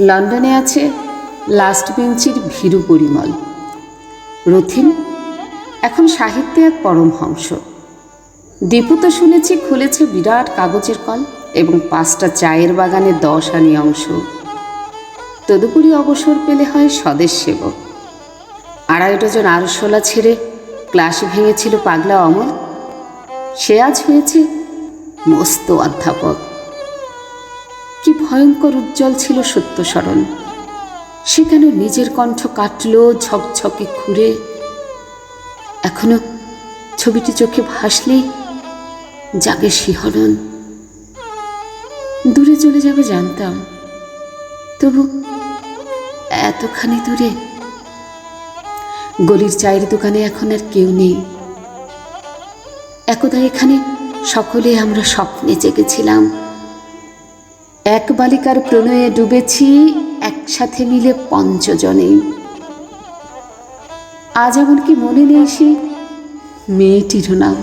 লন্ডনে আছে লাস্ট বেঞ্চির ভীরু পরিমল। রথিন এখন সাহিত্যে এক পরম পরমহংস দীপু তো শুনেছি খুলেছে বিরাট কাগজের কল এবং পাঁচটা চায়ের বাগানে দশ আনি অংশ। তদুপরি অবসর পেলে হয় স্বদেশ সেবক। আড়াই ডজন আরশোলা ছেড়ে ক্লাস ভেঙেছিল পাগলা অমল। সে আজ হয়েছে মস্ত অধ্যাপক। কি ভয়ঙ্কর উজ্জ্বল ছিল সত্যস্মরণ সে কেন নিজের কণ্ঠ কাটল, ঝকঝকে খুঁড়ে। এখনও ছবিটি চোখে ভাসলেই জাগে শিহরণ। দূরে চলে যাবে জানতাম। তবু এতখানি দূরে? গলির চায়ের দোকানে এখন আর কেউ নেই। একদা এখানে সকলে আমরা স্বপ্নে জেগেছিলাম। এক বালিকার প্রণয়ে ডুবেছি একসাথে মিলে পঞ্চজনে। আজ এমনকি মনে নেই সে মেয়েটির নাম।